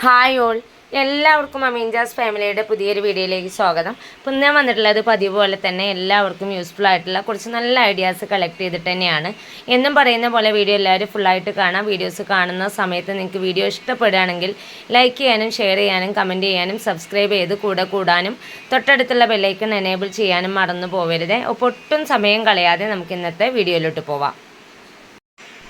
Hi all എല്ലാവർക്കും അമീൻജാസ് ഫാമിലിയുടെ പുതിയൊരു വീഡിയോയിലേക്ക് സ്വാഗതം. ഇപ്പം ഞാൻ വന്നിട്ടുള്ളത് പതിവ് പോലെ തന്നെ എല്ലാവർക്കും യൂസ്ഫുൾ ആയിട്ടുള്ള കുറച്ച് നല്ല ഐഡിയാസ് കളക്ട് ചെയ്തിട്ട് തന്നെയാണ്. എന്നും പറയുന്ന പോലെ വീഡിയോ എല്ലാവരും ഫുള്ളായിട്ട് കാണാം. വീഡിയോസ് കാണുന്ന സമയത്ത് നിങ്ങൾക്ക് വീഡിയോ ഇഷ്ടപ്പെടുകയാണെങ്കിൽ ലൈക്ക് ചെയ്യാനും ഷെയർ ചെയ്യാനും കമന്റ് ചെയ്യാനും സബ്സ്ക്രൈബ് ചെയ്ത് കൂടെ കൂടാനും തൊട്ടടുത്തുള്ള ബെല്ലൈക്കൺ എനേബിൾ ചെയ്യാനും മറന്നു അപ്പോൾ ഒട്ടും സമയം കളയാതെ നമുക്ക് ഇന്നത്തെ വീഡിയോയിലോട്ട് പോവാം.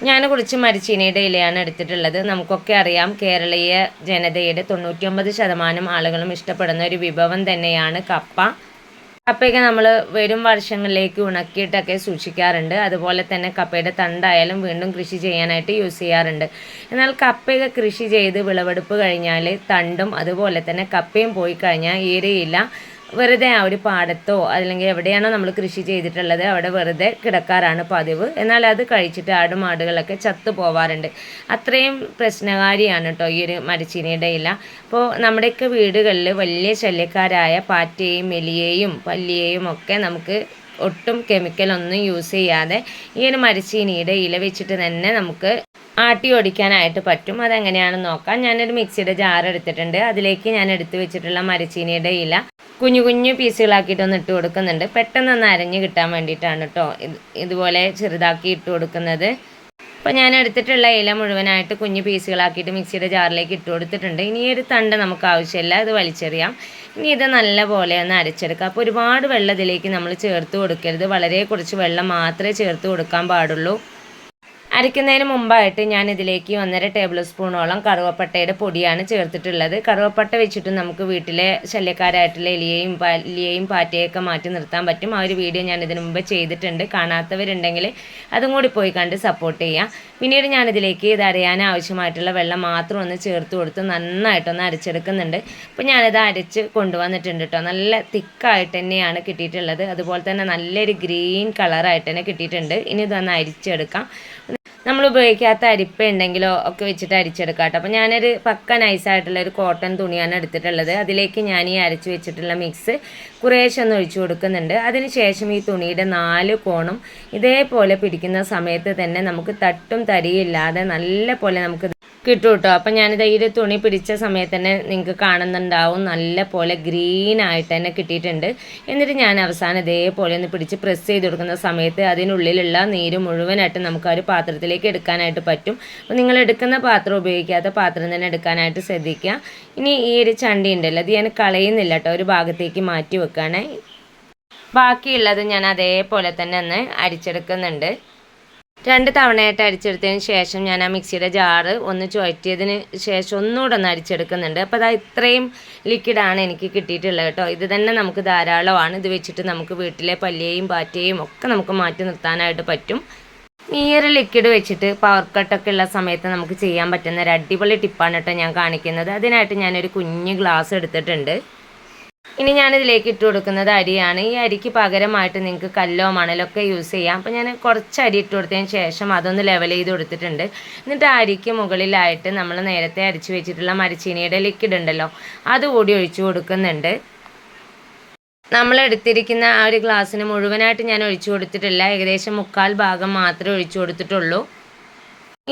ഞാൻ കുറിച്ച് മരിച്ചീനയുടെ ഇലയാണ് എടുത്തിട്ടുള്ളത്. നമുക്കൊക്കെ അറിയാം കേരളീയ ജനതയുടെ തൊണ്ണൂറ്റിയൊമ്പത് ശതമാനം ആളുകളും ഇഷ്ടപ്പെടുന്ന ഒരു വിഭവം തന്നെയാണ് കപ്പ. കപ്പയൊക്കെ നമ്മൾ വരും വർഷങ്ങളിലേക്ക് ഉണക്കിയിട്ടൊക്കെ സൂക്ഷിക്കാറുണ്ട്. അതുപോലെ തന്നെ കപ്പയുടെ തണ്ടായാലും വീണ്ടും കൃഷി ചെയ്യാനായിട്ട് യൂസ് ചെയ്യാറുണ്ട്. എന്നാൽ കപ്പയൊക്കെ കൃഷി ചെയ്ത് വിളവെടുപ്പ് കഴിഞ്ഞാൽ തണ്ടും അതുപോലെ തന്നെ കപ്പയും പോയി കഴിഞ്ഞാൽ ഈരയില്ല. വെറുതെ ആ ഒരു പാടത്തോ അല്ലെങ്കിൽ എവിടെയാണോ നമ്മൾ കൃഷി ചെയ്തിട്ടുള്ളത് അവിടെ വെറുതെ കിടക്കാറാണ് പതിവ്. എന്നാൽ അത് കഴിച്ചിട്ട് ആടും ആടുകളൊക്കെ ചത്തു പോവാറുണ്ട്. അത്രയും പ്രശ്നകാരിയാണ് കേട്ടോ ഈ ഒരു മരച്ചീനിയുടെ ഇല. അപ്പോൾ നമ്മുടെയൊക്കെ വീടുകളിൽ വലിയ ശല്യക്കാരായ പാറ്റയും എലിയെയും പല്ലിയെയും ഒക്കെ നമുക്ക് ഒട്ടും കെമിക്കലൊന്നും യൂസ് ചെയ്യാതെ ഈ ഒരു മരച്ചീനിയുടെ ഇല വെച്ചിട്ട് തന്നെ നമുക്ക് ആട്ടി ഓടിക്കാനായിട്ട് പറ്റും. അതെങ്ങനെയാണെന്ന് നോക്കാം. ഞാനൊരു മിക്സിയുടെ ജാർ എടുത്തിട്ടുണ്ട്. അതിലേക്ക് ഞാൻ എടുത്തു വെച്ചിട്ടുള്ള മരച്ചീനിയുടെ ഇല കുഞ്ഞു കുഞ്ഞു പീസുകളാക്കിയിട്ടൊന്ന് ഇട്ട് കൊടുക്കുന്നുണ്ട്. പെട്ടെന്നൊന്ന് അരഞ്ഞ് കിട്ടാൻ വേണ്ടിയിട്ടാണ് കേട്ടോ ഇതുപോലെ ചെറുതാക്കി ഇട്ട് കൊടുക്കുന്നത്. അപ്പോൾ ഞാൻ എടുത്തിട്ടുള്ള ഇല മുഴുവനായിട്ട് കുഞ്ഞു പീസുകളാക്കിയിട്ട് മിക്സിയുടെ ജാറിലേക്ക് ഇട്ട് കൊടുത്തിട്ടുണ്ട്. ഇനി ഒരു തണ്ട് നമുക്ക് ആവശ്യമില്ല. ഇത് വലിച്ചെറിയാം. ഇനി ഇത് നല്ല പോലെ ഒന്ന് അരച്ചെടുക്കാം. അപ്പോൾ ഒരുപാട് വെള്ളം ഇതിലേക്ക് നമ്മൾ ചേർത്ത് കൊടുക്കരുത്. വളരെ കുറച്ച് വെള്ളം മാത്രമേ ചേർത്ത് കൊടുക്കാൻ പാടുള്ളൂ. അരയ്ക്കുന്നതിന് മുമ്പായിട്ട് ഞാൻ ഇതിലേക്ക് ഒന്നര ടേബിൾ സ്പൂണോളം കറുവപ്പട്ടയുടെ പൊടിയാണ് ചേർത്തിട്ടുള്ളത്. കറുവപ്പട്ട വെച്ചിട്ട് നമുക്ക് വീട്ടിലെ ശല്യക്കാരായിട്ടുള്ള എലിയെയും പല്ലിയെയും പാറ്റയൊക്കെ മാറ്റി നിർത്താൻ പറ്റും. ആ ഒരു വീഡിയോ ഞാൻ ഇതിനു മുമ്പ് ചെയ്തിട്ടുണ്ട്. കാണാത്തവരുണ്ടെങ്കിൽ അതും കൂടി പോയി കണ്ട് സപ്പോർട്ട് ചെയ്യാം. പിന്നീട് ഞാനിതിലേക്ക് ഇത് അരയാൻ ആവശ്യമായിട്ടുള്ള വെള്ളം മാത്രം ഒന്ന് ചേർത്ത് കൊടുത്ത് നന്നായിട്ടൊന്ന് അരച്ചെടുക്കുന്നുണ്ട്. അപ്പോൾ ഞാനിത് അരച്ച് കൊണ്ടുവന്നിട്ടുണ്ട് കേട്ടോ നല്ല തിക്കായിട്ട് തന്നെയാണ് കിട്ടിയിട്ടുള്ളത്. അതുപോലെ തന്നെ നല്ലൊരു ഗ്രീൻ കളറായിട്ട് തന്നെ കിട്ടിയിട്ടുണ്ട്. ഇനി ഇതൊന്ന് അരിച്ചെടുക്കാം. നമ്മൾ ഉപയോഗിക്കാത്ത അരിപ്പ ഉണ്ടെങ്കിലോ ഒക്കെ വെച്ചിട്ട് അരിച്ചെടുക്കാം കേട്ടോ അപ്പോൾ ഞാനൊരു പക്ക നൈസായിട്ടുള്ള ഒരു കോട്ടൺ തുണിയാണ് എടുത്തിട്ടുള്ളത്. അതിലേക്ക് ഞാൻ ഈ അരച്ച് വെച്ചിട്ടുള്ള മിക്സ് കുറേശ്ശെ ഒന്ന് ഒഴിച്ചു കൊടുക്കുന്നുണ്ട്. അതിനുശേഷം ഈ തുണിയുടെ നാല് കോണും ഇതേപോലെ പിടിക്കുന്ന സമയത്ത് തന്നെ നമുക്ക് തട്ടും തരിയില്ലാതെ നല്ല പോലെ നമുക്ക് കിട്ടും കേട്ടോ അപ്പം ഞാനിത് ഈ തുണി പിടിച്ച സമയത്ത് തന്നെ നിങ്ങൾക്ക് കാണുന്നുണ്ടാവും. നല്ല പോലെ ഗ്രീൻ ആയിട്ട് തന്നെ കിട്ടിയിട്ടുണ്ട്. എന്നിട്ട് ഞാൻ അവസാനം ഇതേപോലെ ഒന്ന് പിടിച്ച് പ്രസ് ചെയ്ത് കൊടുക്കുന്ന സമയത്ത് അതിനുള്ളിലുള്ള നീര് മുഴുവനായിട്ട് നമുക്ക് ആ ഒരു പാത്രത്തിലേക്ക് എടുക്കാനായിട്ട് പറ്റും. അപ്പോൾ നിങ്ങൾ എടുക്കുന്ന പാത്രം ഉപയോഗിക്കാത്ത പാത്രം തന്നെ എടുക്കാനായിട്ട് ശ്രദ്ധിക്കുക. ഇനി ഈ ഒരു ചണ്ടി ഉണ്ടല്ലോ അത് ഞാൻ കളയുന്നില്ല കേട്ടോ. ഒരു ഭാഗത്തേക്ക് മാറ്റി വെക്കുകയാണേ. ബാക്കിയുള്ളത് ഞാൻ അതേപോലെ തന്നെ ഒന്ന് അരിച്ചെടുക്കുന്നുണ്ട്. രണ്ട് തവണയായിട്ട് അരിച്ചെടുത്തതിന് ശേഷം ഞാൻ ആ മിക്സിയുടെ ജാറ് ഒന്ന് ചുഴറ്റിയതിന് ശേഷം ഒന്നുകൂടെ ഒന്ന് അരിച്ചെടുക്കുന്നുണ്ട്. അപ്പോൾ അതാ ഇത്രയും ലിക്വിഡാണ് എനിക്ക് കിട്ടിയിട്ടുള്ളത് കേട്ടോ. ഇത് തന്നെ നമുക്ക് ധാരാളമാണ്. ഇത് വെച്ചിട്ട് നമുക്ക് വീട്ടിലെ പല്ലിയെയും പാറ്റയെയും ഒക്കെ നമുക്ക് മാറ്റി നിർത്താനായിട്ട് പറ്റും. ഈ ലിക്വിഡ് വെച്ചിട്ട് പവർ കട്ടൊക്കെ ഉള്ള സമയത്ത് നമുക്ക് ചെയ്യാൻ പറ്റുന്ന ഒരു അടിപൊളി ടിപ്പാണ് കേട്ടോ ഞാൻ കാണിക്കുന്നത്. അതിനായിട്ട് ഞാനൊരു കുഞ്ഞ് ഗ്ലാസ് എടുത്തിട്ടുണ്ട്. ഇനി ഞാനിതിലേക്ക് ഇട്ട് കൊടുക്കുന്നത് അരിയാണ്. ഈ അരിക്ക് പകരമായിട്ട് നിങ്ങൾക്ക് കല്ലോ മണലൊക്കെ യൂസ് ചെയ്യാം. അപ്പോൾ ഞാൻ കുറച്ച് അരി ഇട്ട് കൊടുത്തതിന് ശേഷം അതൊന്ന് ലെവൽ ചെയ്ത് കൊടുത്തിട്ടുണ്ട്. എന്നിട്ട് ആ അരിക്ക് മുകളിലായിട്ട് നമ്മൾ നേരത്തെ അരിച്ച് വെച്ചിട്ടുള്ള മരച്ചീനിയുടെ ലിക്വിഡ് ഉണ്ടല്ലോ അതുകൂടി ഒഴിച്ചു കൊടുക്കുന്നുണ്ട്. നമ്മൾ എടുത്തിരിക്കുന്ന ആ ഒരു ഗ്ലാസ്സിന് മുഴുവനായിട്ട് ഞാൻ ഒഴിച്ചു കൊടുത്തിട്ടില്ല. ഏകദേശം മുക്കാൽ ഭാഗം മാത്രമേ ഒഴിച്ചു കൊടുത്തിട്ടുള്ളൂ.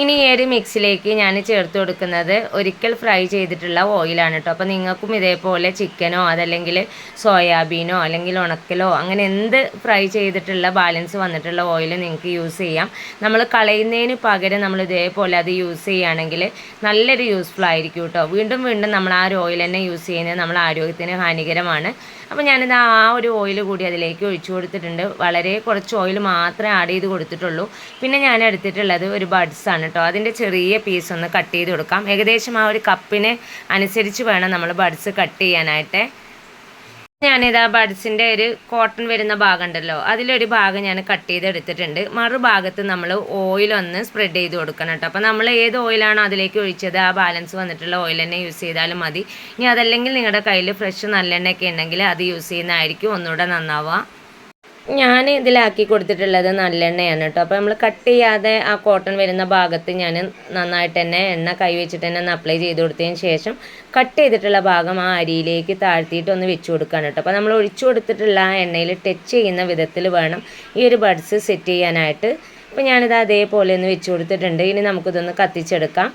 ഇനി ഈ ഒരു മിക്സിലേക്ക് ഞാൻ ചേർത്ത് കൊടുക്കുന്നത് ഒരിക്കൽ ഫ്രൈ ചെയ്തിട്ടുള്ള ഓയിലാണ് കേട്ടോ അപ്പോൾ നിങ്ങൾക്കും ഇതേപോലെ ചിക്കനോ അതല്ലെങ്കിൽ സോയാബീനോ അല്ലെങ്കിൽ ഉണക്കലോ അങ്ങനെ എന്ത് ഫ്രൈ ചെയ്തിട്ടുള്ള ബാലൻസ് വന്നിട്ടുള്ള ഓയിൽ നിങ്ങൾക്ക് യൂസ് ചെയ്യാം. നമ്മൾ കളയുന്നതിന് പകരം നമ്മൾ ഇതേപോലെ അത് യൂസ് ചെയ്യുകയാണെങ്കിൽ നല്ലൊരു യൂസ്ഫുൾ ആയിരിക്കും കേട്ടോ വീണ്ടും വീണ്ടും നമ്മൾ ആ ഒരു ഓയിൽ തന്നെ യൂസ് ചെയ്യുന്നത് നമ്മൾ ആരോഗ്യത്തിന് ഹാനികരമാണ്. അപ്പോൾ ഞാനിത് ആ ഒരു ഓയിൽ കൂടി അതിലേക്ക് ഒഴിച്ചു കൊടുത്തിട്ടുണ്ട്. വളരെ കുറച്ച് ഓയിൽ മാത്രമേ ആഡ് ചെയ്ത് കൊടുത്തിട്ടുള്ളൂ. പിന്നെ ഞാൻ എടുത്തിട്ടുള്ളത് ഒരു ബഡ്സ് ആണ് കേട്ടോ അതിന്റെ ചെറിയ പീസ് ഒന്ന് കട്ട് ചെയ്ത് കൊടുക്കാം. ഏകദേശം ആ ഒരു കപ്പിന് അനുസരിച്ച് വേണം നമ്മൾ ബഡ്സ് കട്ട് ചെയ്യാനായിട്ട്. ഞാനിത് ബഡ്സിന്റെ ഒരു കോട്ടൺ വരുന്ന ഭാഗം ഉണ്ടല്ലോ അതിലൊരു ഭാഗം ഞാൻ കട്ട് ചെയ്തെടുത്തിട്ടുണ്ട്. മറുഭാഗത്ത് നമ്മൾ ഓയിലൊന്ന് സ്പ്രെഡ് ചെയ്ത് കൊടുക്കണം കേട്ടോ. അപ്പോൾ നമ്മൾ ഏത് ഓയിലാണോ അതിലേക്ക് ഒഴിച്ചത് ആ ബാലൻസ് വന്നിട്ടുള്ള ഓയിൽ തന്നെ യൂസ് ചെയ്താലും മതി. ഇനി അതല്ലെങ്കിൽ നിങ്ങളുടെ കയ്യിൽ ഫ്രഷ് നല്ലെണ്ണയൊക്കെ ഉണ്ടെങ്കിൽ അത് യൂസ് ചെയ്യുന്നതായിരിക്കും. ഒന്നുകൂടെ നന്നാവുക. ഞാൻ ഇതിലാക്കി കൊടുത്തിട്ടുള്ളത് നല്ലെണ്ണയാണ് കേട്ടോ അപ്പോൾ നമ്മൾ കട്ട് ചെയ്യാതെ ആ കോട്ടൺ വരുന്ന ഭാഗത്ത് ഞാൻ നന്നായിട്ട് തന്നെ എണ്ണ കൈ വെച്ചിട്ട് തന്നെ ഒന്ന് അപ്ലൈ ചെയ്ത് കൊടുത്തതിന് ശേഷം കട്ട് ചെയ്തിട്ടുള്ള ഭാഗം ആ അരിയിലേക്ക് താഴ്ത്തിയിട്ട് ഒന്ന് വെച്ച് കൊടുക്കുകയാണ് കേട്ടോ അപ്പോൾ നമ്മൾ ഒഴിച്ചു കൊടുത്തിട്ടുള്ള ആ എണ്ണയിൽ ടച്ച് ചെയ്യുന്ന വിധത്തിൽ വേണം ഈ ഒരു ബഡ്സ് സെറ്റ് ചെയ്യാനായിട്ട്. അപ്പോൾ ഞാനിത് അതേപോലെ ഒന്ന് വെച്ച് കൊടുത്തിട്ടുണ്ട്. ഇനി നമുക്കിതൊന്ന് കത്തിച്ചെടുക്കാം.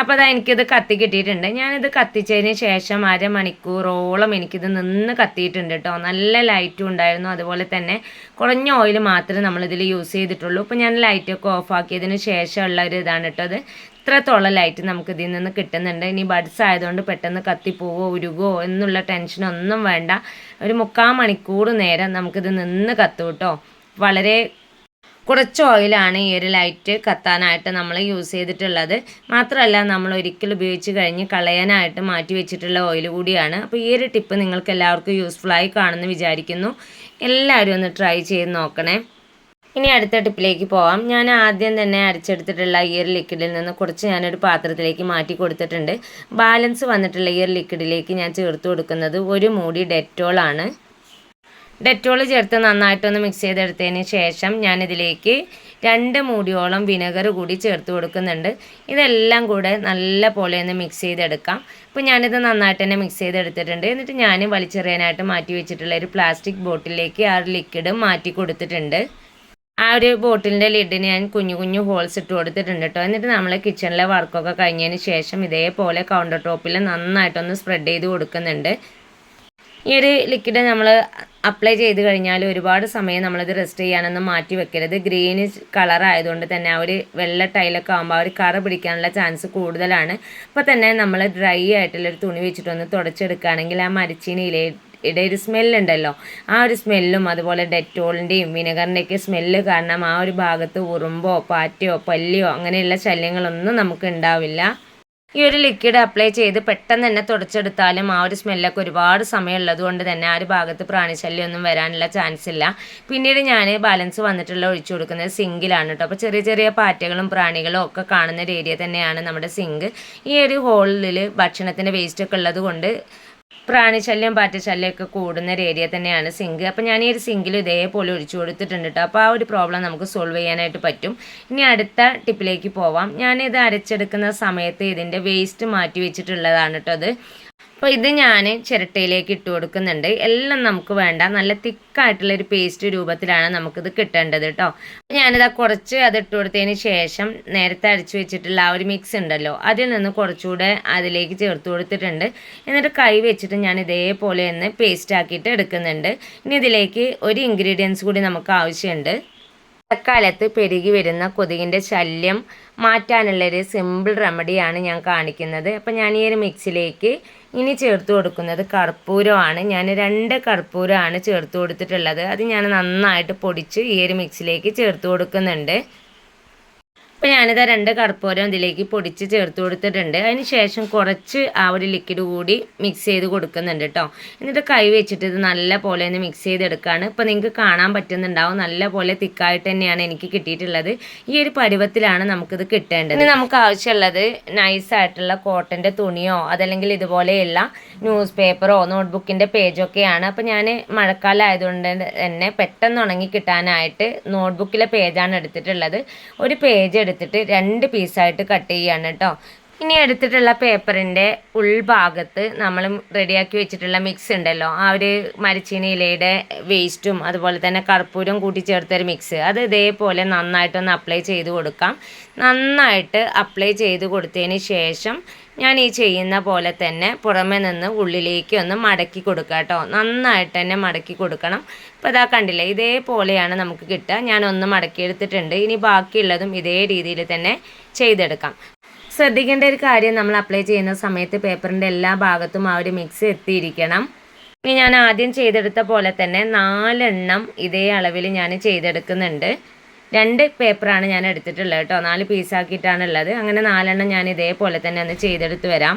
അപ്പോൾ അതാ എനിക്കിത് കത്തി കിട്ടിയിട്ടുണ്ട്. ഞാനിത് കത്തിച്ചതിന് ശേഷം അരമണിക്കൂറോളം എനിക്കിത് നിന്ന് കത്തിയിട്ടുണ്ട് കേട്ടോ. നല്ല ലൈറ്റും ഉണ്ടായിരുന്നു. അതുപോലെ തന്നെ കുറഞ്ഞ ഓയിൽ മാത്രമേ നമ്മളിതിൽ യൂസ് ചെയ്തിട്ടുള്ളൂ. അപ്പോൾ ഞാൻ ലൈറ്റൊക്കെ ഓഫാക്കിയതിന് ശേഷമുള്ള ഒരു ഇതാണ് കേട്ടോ അത് ഇത്രത്തോളം ലൈറ്റ് നമുക്ക് ഇതിൽ നിന്ന് കിട്ടുന്നുണ്ട്. ഇനി ബഡ്സ് ആയതുകൊണ്ട് പെട്ടെന്ന് കത്തിപ്പോവോ ഉരുകോ എന്നുള്ള ടെൻഷനൊന്നും വേണ്ട. ഒരു മുക്കാൽ മണിക്കൂർ നേരം നമുക്കിത് നിന്ന് കത്തും കേട്ടോ. വളരെ കുറച്ച് ഓയിലാണ് ഈ ഒരു ലൈറ്റ് കത്താനായിട്ട് നമ്മൾ യൂസ് ചെയ്തിട്ടുള്ളത്. മാത്രമല്ല നമ്മൾ ഒരിക്കൽ ഉപയോഗിച്ച് കഴിഞ്ഞ് കളയാനായിട്ട് മാറ്റി വെച്ചിട്ടുള്ള ഓയിൽ കൂടിയാണ്. അപ്പോൾ ഈ ഒരു ടിപ്പ് നിങ്ങൾക്ക് എല്ലാവർക്കും യൂസ്ഫുള്ളായി കാണുമെന്ന് വിചാരിക്കുന്നു. എല്ലാവരും ഒന്ന് ട്രൈ ചെയ്ത് നോക്കണേ. ഇനി അടുത്ത ടിപ്പിലേക്ക് പോവാം. ഞാൻ ആദ്യം തന്നെ അരച്ചെടുത്തിട്ടുള്ള ഒരു ലിക്വിഡിൽ നിന്ന് കുറച്ച് ഞാനൊരു പാത്രത്തിലേക്ക് മാറ്റി കൊടുത്തിട്ടുണ്ട്. ബാലൻസ് വന്നിട്ടുള്ള ഒരു ലിക്വിഡിലേക്ക് ഞാൻ ചേർത്ത് കൊടുക്കുന്നത് ഒരു മൂടി ഡെറ്റോളാണ് ഡെറ്റോൾ ചേർത്ത് നന്നായിട്ടൊന്ന് മിക്സ് ചെയ്തെടുത്തതിന് ശേഷം ഞാനിതിലേക്ക് രണ്ട് മൂടിയോളം വിനെഗർ കൂടി ചേർത്ത് കൊടുക്കുന്നുണ്ട്. ഇതെല്ലാം കൂടെ നല്ല പോലെ ഒന്ന് മിക്സ് ചെയ്തെടുക്കാം. ഇപ്പോൾ ഞാനിത് നന്നായിട്ട് തന്നെ മിക്സ് ചെയ്തെടുത്തിട്ടുണ്ട്. എന്നിട്ട് ഞാൻ വലിച്ചെറിയാനായിട്ട് മാറ്റി വെച്ചിട്ടുള്ള ഒരു പ്ലാസ്റ്റിക് ബോട്ടിലേക്ക് ആ ലിക്വിഡ് മാറ്റി കൊടുത്തിട്ടുണ്ട്. ആ ഒരു ബോട്ടിലിന്റെ ലിഡിന് ഞാൻ കുഞ്ഞു കുഞ്ഞു ഹോൾസ് ഇട്ട് കൊടുത്തിട്ടുണ്ട് കേട്ടോ എന്നിട്ട് നമ്മൾ കിച്ചണിലെ വർക്കൊക്കെ കഴിഞ്ഞതിന് ശേഷം ഇതേപോലെ കൗണ്ടർ ടോപ്പിൽ നന്നായിട്ടൊന്ന് സ്പ്രെഡ് ചെയ്ത് കൊടുക്കുന്നുണ്ട്. ഈ ഒരു ലിക്വിഡ് നമ്മൾ അപ്ലൈ ചെയ്ത് കഴിഞ്ഞാൽ ഒരുപാട് സമയം നമ്മളത് റെസ്റ്റ് ചെയ്യാനൊന്നും മാറ്റി വെക്കരുത്. ഗ്രീനിഷ് കളർ ആയതുകൊണ്ട് തന്നെ ആ ഒരു വെള്ള ടൈലൊക്കെ ആകുമ്പോൾ ആ ഒരു കറ പിടിക്കാനുള്ള ചാൻസ് കൂടുതലാണ്. അപ്പോൾ തന്നെ നമ്മൾ ഡ്രൈ ആയിട്ടുള്ളൊരു തുണി വെച്ചിട്ടൊന്ന് തുടച്ചെടുക്കുകയാണെങ്കിൽ ആ മരിച്ചീനി ഇല ഒരു സ്മെല്ലുണ്ടല്ലോ ആ ഒരു സ്മെല്ലും അതുപോലെ ഡെറ്റോളിന്റെയും വിനെഗറിന്റെയൊക്കെ സ്മെല്ല് കാരണം ആ ഒരു ഭാഗത്ത് ഉറുമ്പോ പാറ്റയോ പല്ലിയോ അങ്ങനെയുള്ള ശല്യങ്ങളൊന്നും നമുക്ക് ഉണ്ടാവില്ല. ഈ ഒരു ലിക്വിഡ് അപ്ലൈ ചെയ്ത് പെട്ടെന്ന് തന്നെ തുടച്ചെടുത്താലും ആ ഒരു സ്മെല്ലൊക്കെ ഒരുപാട് സമയമുള്ളത് കൊണ്ട് തന്നെ ആ ഒരു ഭാഗത്ത് പ്രാണിശല്യമൊന്നും വരാനുള്ള ചാൻസ് ഇല്ല. പിന്നീട് ഞാൻ ബാലൻസ് വന്നിട്ടുള്ള ഒഴിച്ചു കൊടുക്കുന്നത് സിങ്കിലാണ് കേട്ടോ അപ്പോൾ ചെറിയ ചെറിയ പാറ്റകളും പ്രാണികളും ഒക്കെ കാണുന്ന ഒരു ഏരിയ തന്നെയാണ് നമ്മുടെ സിങ്ക് ഈ ഒരു ഹോളിൽ ഭക്ഷണത്തിന്റെ വേസ്റ്റൊക്കെ ഉള്ളത് കൊണ്ട് പ്രാണിശല്യം പാറ്റശല്യം ഒക്കെ കൂടുന്ന ഒരു ഏരിയ തന്നെയാണ് സിങ്ക് അപ്പോൾ ഞാൻ ഈ ഒരു സിങ്കിൽ ഇതേപോലെ ഒഴിച്ചു കൊടുത്തിട്ടുണ്ട് കേട്ടോ അപ്പോൾ ആ ഒരു പ്രോബ്ലം നമുക്ക് സോൾവ് ചെയ്യാനായിട്ട് പറ്റും. ഇനി അടുത്ത ടിപ്പിലേക്ക് പോവാം. ഞാനിത് അരച്ചെടുക്കുന്ന സമയത്ത് ഇതിന്റെ വേസ്റ്റ് മാറ്റി വെച്ചിട്ടുള്ളതാണ് കേട്ടോ അത്. അപ്പോൾ ഇത് ഞാൻ ചിരട്ടയിലേക്ക് ഇട്ട് കൊടുക്കുന്നുണ്ട്. എല്ലാം നമുക്ക് വേണ്ട. നല്ല തിക്കായിട്ടുള്ള ഒരു പേസ്റ്റ് രൂപത്തിലാണ് നമുക്കിത് കിട്ടേണ്ടത് കേട്ടോ ഞാനിതാ കുറച്ച് അത് ഇട്ട് കൊടുത്തതിന് ശേഷം നേരത്തെ അടിച്ചു വെച്ചിട്ടുള്ള ആ ഒരു മിക്സ് ഉണ്ടല്ലോ അതിൽ നിന്ന് കുറച്ചുകൂടെ അതിലേക്ക് ചേർത്ത് കൊടുത്തിട്ടുണ്ട്. എന്നിട്ട് കൈ വെച്ചിട്ട് ഞാൻ ഇതേപോലെ ഒന്ന് പേസ്റ്റ് ആക്കിയിട്ട് എടുക്കുന്നുണ്ട്. ഇനി ഇതിലേക്ക് ഒരു ഇൻഗ്രീഡിയൻസ് കൂടി നമുക്ക് ആവശ്യമുണ്ട്. മഴക്കാലത്ത് പെരുകി വരുന്ന കൊതുകിന്റെ ശല്യം മാറ്റാനുള്ളൊരു സിമ്പിൾ റെമഡിയാണ് ഞാൻ കാണിക്കുന്നത്. അപ്പം ഞാൻ ഈ ഒരു മിക്സിലേക്ക് ഇനി ചേർത്ത് കൊടുക്കുന്നത് കർപ്പൂരമാണ്. ഞാൻ രണ്ട് കർപ്പൂരമാണ് ചേർത്ത് കൊടുത്തിട്ടുള്ളത്. അത് ഞാൻ നന്നായിട്ട് പൊടിച്ച് ഈ ഒരു മിക്സിലേക്ക് ചേർത്ത് കൊടുക്കുന്നുണ്ട്. അപ്പോൾ ഞാനിത് രണ്ട് കർപ്പൂരം ഇതിലേക്ക് പൊടിച്ച് ചേർത്ത് കൊടുത്തിട്ടുണ്ട്. അതിന് ശേഷം കുറച്ച് ആ ഒരു ലിക്വിഡ് കൂടി മിക്സ് ചെയ്ത് കൊടുക്കുന്നുണ്ട് കേട്ടോ എന്നിട്ട് കൈ വെച്ചിട്ട് ഇത് നല്ല പോലെ ഒന്ന് മിക്സ് ചെയ്തെടുക്കുകയാണ് ഇപ്പോൾ നിങ്ങൾക്ക് കാണാൻ പറ്റുന്നുണ്ടാവും. നല്ല പോലെ തിക്കായിട്ട് തന്നെയാണ് എനിക്ക് കിട്ടിയിട്ടുള്ളത്. ഈ ഒരു പരുവത്തിലാണ് നമുക്കിത് കിട്ടേണ്ടത്. ഇനി നമുക്ക് ആവശ്യമുള്ളത് നൈസായിട്ടുള്ള കോട്ടന്റെ തുണിയോ അതല്ലെങ്കിൽ ഇതുപോലെയുള്ള ന്യൂസ് പേപ്പറോ നോട്ട്ബുക്കിന്റെ പേജൊക്കെയാണ് അപ്പോൾ ഞാൻ മഴക്കാലം ആയതുകൊണ്ട് തന്നെ പെട്ടെന്ന് ഉണങ്ങി കിട്ടാനായിട്ട് നോട്ട്ബുക്കിലെ പേജാണ് എടുത്തിട്ടുള്ളത്. ഒരു പേജ് എടുത്ത് എടുത്തിട്ട് രണ്ട് പീസായിട്ട് കട്ട് ചെയ്യാണ് കേട്ടോ ഇനി എടുത്തിട്ടുള്ള പേപ്പറിന്റെ ഉൾഭാഗത്ത് നമ്മൾ റെഡിയാക്കി വെച്ചിട്ടുള്ള മിക്സ് ഉണ്ടല്ലോ. ആ ഒരു മരച്ചീനി ഇലയുടെ വേസ്റ്റും അതുപോലെ തന്നെ കർപ്പൂരം കൂട്ടിച്ചേർത്തൊരു മിക്സ് അത് ഇതേപോലെ നന്നായിട്ടൊന്ന് അപ്ലൈ ചെയ്ത് കൊടുക്കാം. നന്നായിട്ട് അപ്ലൈ ചെയ്ത് കൊടുത്തതിന് ശേഷം ഞാൻ ഈ ചെയ്യുന്ന പോലെ തന്നെ പുറമെ നിന്ന് ഉള്ളിലേക്ക് ഒന്ന് മടക്കി കൊടുക്കുക കേട്ടോ. നന്നായിട്ട് തന്നെ മടക്കി കൊടുക്കണം. അപ്പോൾ ഇതാ കണ്ടില്ലേ ഇതേപോലെയാണ് നമുക്ക് കിട്ടുക. ഞാൻ ഒന്ന് മടക്കി എടുത്തിട്ടുണ്ട് ഇനി ബാക്കിയുള്ളതും ഇതേ രീതിയിൽ തന്നെ ചെയ്തെടുക്കാം. ശ്രദ്ധിക്കേണ്ട ഒരു കാര്യം നമ്മൾ അപ്ലൈ ചെയ്യുന്ന സമയത്ത് പേപ്പറിന്റെ എല്ലാ ഭാഗത്തും ആ ഒരു മിക്സ് എത്തിയിരിക്കണം. ഇനി ഞാൻ ആദ്യം ചെയ്തെടുത്ത പോലെ തന്നെ നാലെണ്ണം ഇതേ അളവിൽ ഞാൻ ചെയ്തെടുക്കുന്നുണ്ട്. രണ്ട് പേപ്പറാണ് ഞാൻ എടുത്തിട്ടുള്ളത് കേട്ടോ. നാല് പീസാക്കിയിട്ടാണ് ഉള്ളത്. അങ്ങനെ നാലെണ്ണം ഞാൻ ഇതേപോലെ തന്നെ ഒന്ന് ചെയ്തെടുത്ത് വരാം.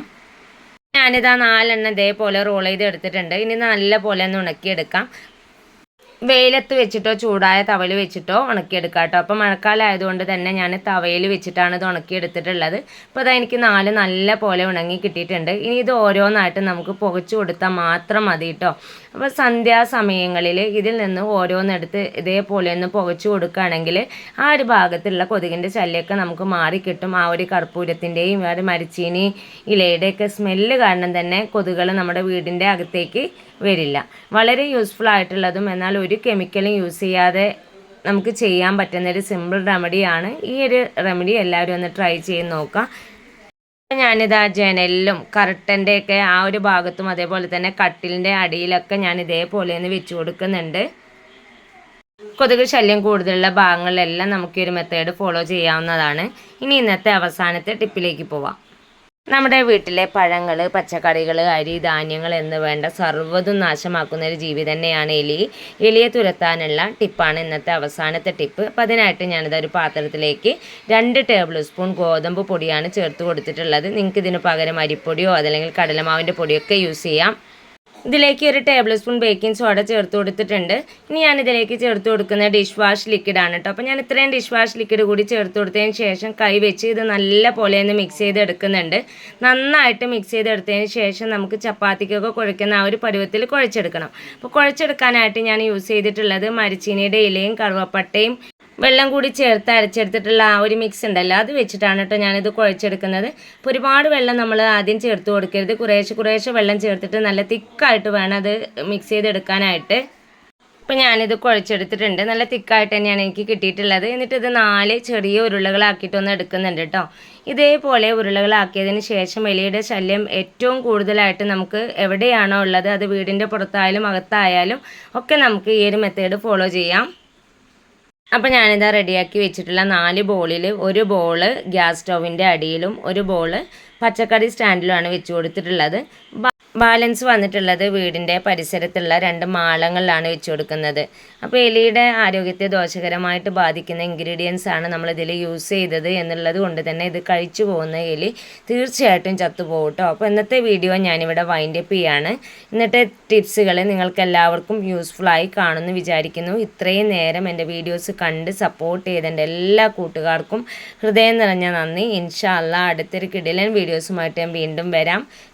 ഞാനിതാ നാലെണ്ണം ഇതേപോലെ റോൾ ചെയ്ത് എടുത്തിട്ടുണ്ട് ഇനി നല്ല പോലെ ഒന്ന് ഉണക്കിയെടുക്കാം. വെയിലത്ത് വെച്ചിട്ടോ ചൂടായ തവൽ വെച്ചിട്ടോ ഉണക്കിയെടുക്കാം കേട്ടോ അപ്പോൾ മഴക്കാലം ആയതുകൊണ്ട് തന്നെ ഞാൻ തവയിൽ വെച്ചിട്ടാണ് ഇത് ഉണക്കിയെടുത്തിട്ടുള്ളത്. അപ്പോൾ അതാ എനിക്ക് നാല് നല്ല പോലെ ഉണങ്ങി കിട്ടിയിട്ടുണ്ട്. ഇനി ഇത് ഓരോന്നായിട്ട് നമുക്ക് പുകച്ചു കൊടുത്താൽ മാത്രം മതി കേട്ടോ അപ്പോൾ സന്ധ്യാസമയങ്ങളിൽ ഇതിൽ നിന്ന് ഓരോന്നെടുത്ത് ഇതേപോലെ ഒന്ന് പുകച്ചു കൊടുക്കുകയാണെങ്കിൽ ആ ഒരു ഭാഗത്തുള്ള കൊതുകിന്റെ ശല്യമൊക്കെ നമുക്ക് മാറിക്കിട്ടും ആ ഒരു കർപ്പൂരത്തിന്റെയും ആ ഒരു മരിച്ചീനി ഇലയുടെയൊക്കെ സ്മെല്ല് കാരണം തന്നെ കൊതുകൾ നമ്മുടെ വീടിന്റെ അകത്തേക്ക് വരില്ല. വളരെ യൂസ്ഫുൾ ആയിട്ടുള്ളതും എന്നാൽ ഒരു കെമിക്കലും യൂസ് ചെയ്യാതെ നമുക്ക് ചെയ്യാൻ പറ്റുന്ന ഒരു സിമ്പിൾ റെമഡിയാണ് ഈ ഒരു റെമഡി എല്ലാവരും ഒന്ന് ട്രൈ ചെയ്ത് നോക്കാം ഞാനിതാ ജനലിലും കർട്ടന്റെയൊക്കെ ആ ഒരു ഭാഗത്തും അതേപോലെ തന്നെ കട്ടിലിന്റെ അടിയിലൊക്കെ ഞാൻ ഇതേപോലെ ഒന്ന് വെച്ച് കൊടുക്കുന്നുണ്ട്. കൊതുക് ശല്യം കൂടുതലുള്ള ഭാഗങ്ങളിലെല്ലാം നമുക്ക് ഈ ഒരു മെത്തേഡ് ഫോളോ ചെയ്യാവുന്നതാണ്. ഇനി ഇന്നത്തെ അവസാനത്തെ ടിപ്പിലേക്ക് പോവാം. നമ്മുടെ വീട്ടിലെ പഴങ്ങൾ പച്ചക്കറികൾ അരി ധാന്യങ്ങൾ എന്ന് വേണ്ട സർവതും നാശമാക്കുന്ന ഒരു ജീവി തന്നെയാണ് എലി. എലിയെ തുരത്താനുള്ള ടിപ്പാണ് ഇന്നത്തെ അവസാനത്തെ ടിപ്പ്. അപ്പം അതിനായിട്ട് ഞാനിത് ഒരു പാത്രത്തിലേക്ക് രണ്ട് ടേബിൾ സ്പൂൺ ഗോതമ്പ് പൊടിയാണ് ചേർത്ത് കൊടുത്തിട്ടുള്ളത്. നിങ്ങൾക്ക് ഇതിന് പകരം അരിപ്പൊടിയോ അതല്ലെങ്കിൽ കടലമാവിന്റെ പൊടിയൊക്കെ യൂസ് ചെയ്യാം. ഇതിലേക്ക് ഒരു ടേബിൾ സ്പൂൺ ബേക്കിംഗ് സോഡ ചേർത്ത് കൊടുത്തിട്ടുണ്ട്. ഇനി ഞാൻ ഇതിലേക്ക് ചേർത്ത് കൊടുക്കുന്ന ഡിഷ് വാഷ് ലിക്വിഡ് ആണ് കേട്ടോ അപ്പോൾ ഞാൻ ഇത്രയും ഡിഷ് വാഷ് ലിക്വിഡ് കൂടി ചേർത്ത് കൊടുത്തതിന് ശേഷം കൈ വെച്ച് ഇത് നല്ല പോലെ ഒന്ന് മിക്സ് ചെയ്തെടുക്കുന്നുണ്ട്. നന്നായിട്ട് മിക്സ് ചെയ്തെടുത്തതിന് ശേഷം നമുക്ക് ചപ്പാത്തിക്കൊക്കെ കുഴക്കുന്ന ആ ഒരു പരുവത്തിൽ കുഴച്ചെടുക്കണം. അപ്പോൾ കുഴച്ചെടുക്കാനായിട്ട് ഞാൻ യൂസ് ചെയ്തിട്ടുള്ളത് മരിച്ചീനിയുടെ ഇലയും കറുവപ്പട്ടയും വെള്ളം കൂടി ചേർത്ത് അരച്ചെടുത്തിട്ടുള്ള ആ ഒരു മിക്സ് ഉണ്ടല്ലോ. അത് വെച്ചിട്ടാണ് കേട്ടോ ഞാനിത് കുഴച്ചെടുക്കുന്നത്. അപ്പോൾ ഒരുപാട് വെള്ളം നമ്മൾ ആദ്യം ചേർത്ത് കൊടുക്കരുത്. കുറേശ്ശെ കുറേശ്ശെ വെള്ളം ചേർത്തിട്ട് നല്ല തിക്കായിട്ട് വേണം അത് മിക്സ് ചെയ്തെടുക്കാനായിട്ട്. അപ്പോൾ ഞാനിത് കുഴച്ചെടുത്തിട്ടുണ്ട്. നല്ല തിക്കായിട്ട് തന്നെയാണ് എനിക്ക് കിട്ടിയിട്ടുള്ളത്. എന്നിട്ട് ഇത് നാല് ചെറിയ ഉരുളകളാക്കിയിട്ടൊന്ന് എടുക്കുന്നുണ്ട് കേട്ടോ ഇതേപോലെ ഉരുളകളാക്കിയതിന് ശേഷം എലിയുടെ ശല്യം ഏറ്റവും കൂടുതലായിട്ട് നമുക്ക് എവിടെയാണോ ഉള്ളത് അത് വീടിന്റെ പുറത്തായാലും അകത്തായാലും ഒക്കെ നമുക്ക് ഈ ഒരു മെത്തേഡ് ഫോളോ ചെയ്യാം. അപ്പോൾ ഞാനിതാ റെഡിയാക്കി വെച്ചിട്ടുള്ള നാല് ബോളിൽ ഒരു ബോൾ ഗ്യാസ് സ്റ്റൗവിന്റെ അടിയിലും ഒരു ബോൾ പച്ചക്കറി സ്റ്റാൻഡിലുമാണ് വെച്ച് കൊടുത്തിട്ടുള്ളത്. ബാലൻസ് വന്നിട്ടുള്ളത് വീടിന്റെ പരിസരത്തുള്ള രണ്ട് മാളങ്ങളിലാണ് വെച്ച് കൊടുക്കുന്നത്. അപ്പോൾ എലിയുടെ ആരോഗ്യത്തെ ദോഷകരമായിട്ട് ബാധിക്കുന്ന ഇൻഗ്രീഡിയൻസ് ആണ് നമ്മൾ ഇതിൽ യൂസ് ചെയ്തത് എന്നുള്ളത് കൊണ്ട് തന്നെ ഇത് കഴിച്ചു പോകുന്ന എലി തീർച്ചയായിട്ടും ചത്തുപോകും അപ്പോൾ ഇന്നത്തെ വീഡിയോ ഞാനിവിടെ വൈൻഡ് അപ്പ് ചെയ്യാണ്. ഇന്നത്തെ ടിപ്സുകൾ നിങ്ങൾക്ക് എല്ലാവർക്കും യൂസ്ഫുൾ ആയി കാണുമെന്ന് വിചാരിക്കുന്നു. ഇത്രയും നേരം എന്റെ വീഡിയോസ് കണ്ട് സപ്പോർട്ട് ചെയ്ത എന്റെ എല്ലാ കൂട്ടുകാർക്കും ഹൃദയം നിറഞ്ഞ നന്ദി. ഇൻഷാല്ല അടുത്തൊരു കിടിലൻ വീഡിയോസുമായിട്ട് ഞാൻ വീണ്ടും വരാം.